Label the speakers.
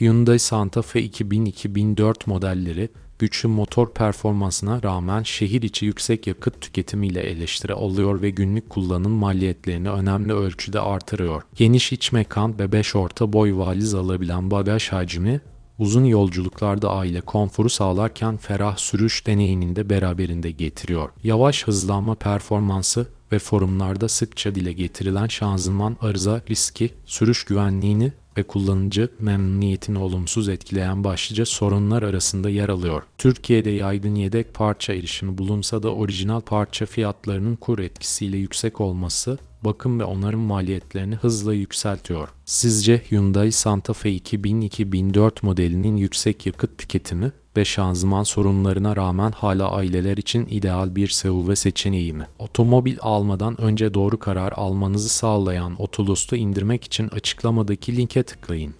Speaker 1: Hyundai Santa Fe 2000-2004 modelleri güçlü motor performansına rağmen şehir içi yüksek yakıt tüketimiyle eleştiri alıyor ve günlük kullanım maliyetlerini önemli ölçüde artırıyor. Geniş iç mekan ve 5 orta boy valiz alabilen bagaj hacmi uzun yolculuklarda aile konforu sağlarken ferah sürüş deneyimini de beraberinde getiriyor. Yavaş hızlanma performansı ve forumlarda sıkça dile getirilen şanzıman arıza riski, sürüş güvenliğini ve kullanıcı memnuniyetini olumsuz etkileyen başlıca sorunlar arasında yer alıyor. Türkiye'de yaygın yedek parça erişimi bulunsa da orijinal parça fiyatlarının kur etkisiyle yüksek olması bakım ve onarım maliyetlerini hızla yükseltiyor. Sizce Hyundai Santa Fe 2000-2004 modelinin yüksek yakıt tüketimi ve şanzıman sorunlarına rağmen hala aileler için ideal bir SUV seçeneği mi? Otomobil almadan önce doğru karar almanızı sağlayan Otolust'u indirmek için açıklamadaki linke tıklayın.